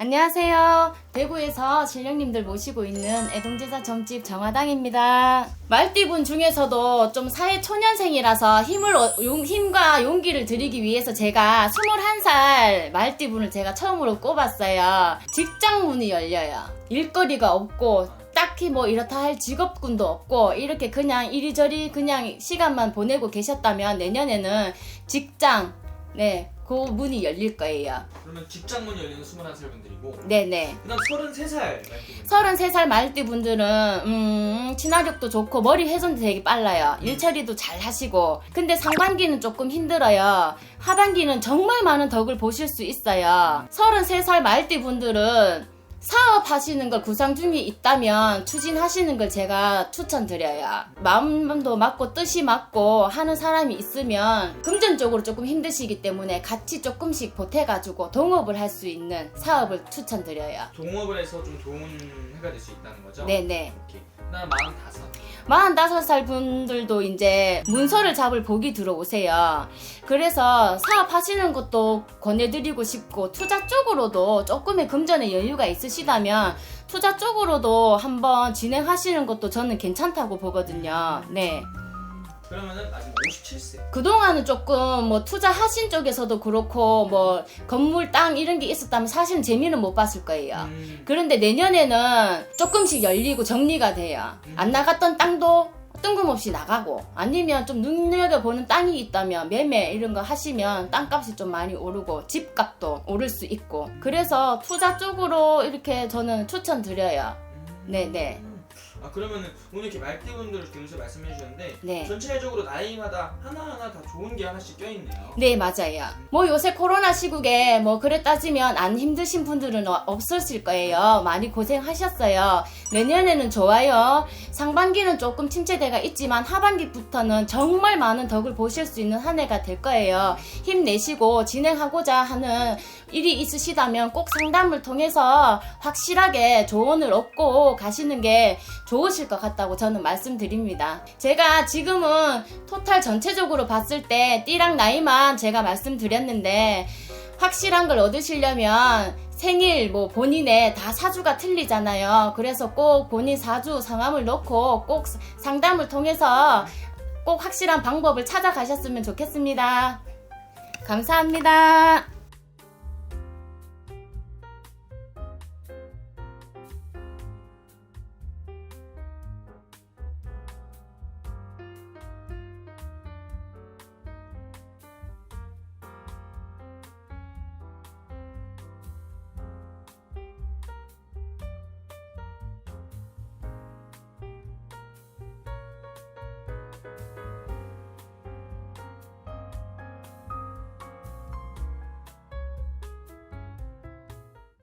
안녕하세요. 대구에서 신령님들 모시고 있는 애동제사 점집 정화당입니다. 말띠분 중에서도 좀 사회 초년생이라서 힘을, 어- 용- 힘과 용기를 드리기 위해서 제가 21살 말띠분을 제가 처음으로 꼽았어요. 직장 문이 열려요. 일거리가 없고, 딱히 뭐 이렇다 할 직업군도 없고 이렇게 그냥 이리저리 그냥 시간만 보내고 계셨다면 내년에는 직장 네, 그 문이 열릴 거예요. 그러면 직장 문 열리는 21살 분들이고 네네. 그다음 33살 말띠분 33살 말띠 분들은 음, 친화력도 좋고 머리 회전도 되게 빨라요. 일 처리도 잘 하시고. 근데 상반기는 조금 힘들어요. 하반기는 정말 많은 덕을 보실 수 있어요. 33살 말띠 분들은 사업하시는 걸 구상 중에 있다면 추진하시는 걸 제가 추천드려요. 마음도 맞고 뜻이 맞고 하는 사람이 있으면 금전적으로 조금 힘드시기 때문에 같이 조금씩 보태가지고 동업을 할 수 있는 사업을 추천드려요. 동업을 해서 좀 좋은 해가 될 수 있다는 거죠? 네네. 오케이. 그다음 45 45살 분들도 이제 문서를 잡을 복이 들어오세요. 그래서 사업하시는 것도 권해드리고 싶고 투자 쪽으로도 조금의 금전의 여유가 있으 시다면 투자 쪽으로도 한번 진행하시는 것도 저는 괜찮다고 보거든요. 네. 그러면은 아직 57세 그동안은 조금 뭐 투자하신 쪽에서도 그렇고 뭐 건물 땅 이런 게 있었다면 사실은 재미는 못 봤을 거예요. 음, 그런데 내년에는 조금씩 열리고 정리가 돼요. 안 나갔던 땅도 뜬금없이 나가고 아니면 좀 눈여겨보는 땅이 있다면 매매 이런 거 하시면 땅값이 좀 많이 오르고 집값도 오를 수 있고 그래서 투자 쪽으로 이렇게 저는 추천드려요. 음. 네네. 아 그러면은 오늘 이렇게 말띠분들을 들으면서 말씀해 주셨는데 네. 전체적으로 나이마다 하나하나 다 좋은 게 하나씩 껴있네요 네, 맞아요. 뭐 요새 코로나 시국에 뭐 그래 따지면 안 힘드신 분들은 어- 없으실 거예요. 많이 고생하셨어요. 내년에는 좋아요. 상반기는 조금 침체대가 있지만 하반기부터는 정말 많은 덕을 보실 수 있는 한 해가 될 거예요. 힘내시고 진행하고자 하는 일이 있으시다면 꼭 상담을 통해서 확실하게 조언을 얻고 가시는 게 좋으실 것 같다고 저는 말씀드립니다. 제가 지금은 토탈 전체적으로 봤을 때 띠랑 나이만 제가 말씀드렸는데 확실한 걸 얻으시려면 생일 뭐 본인의 다 사주가 틀리잖아요. 그래서 꼭 본인 사주 성함을 넣고 꼭 상담을 통해서 꼭 확실한 방법을 찾아가셨으면 좋겠습니다. 감사합니다.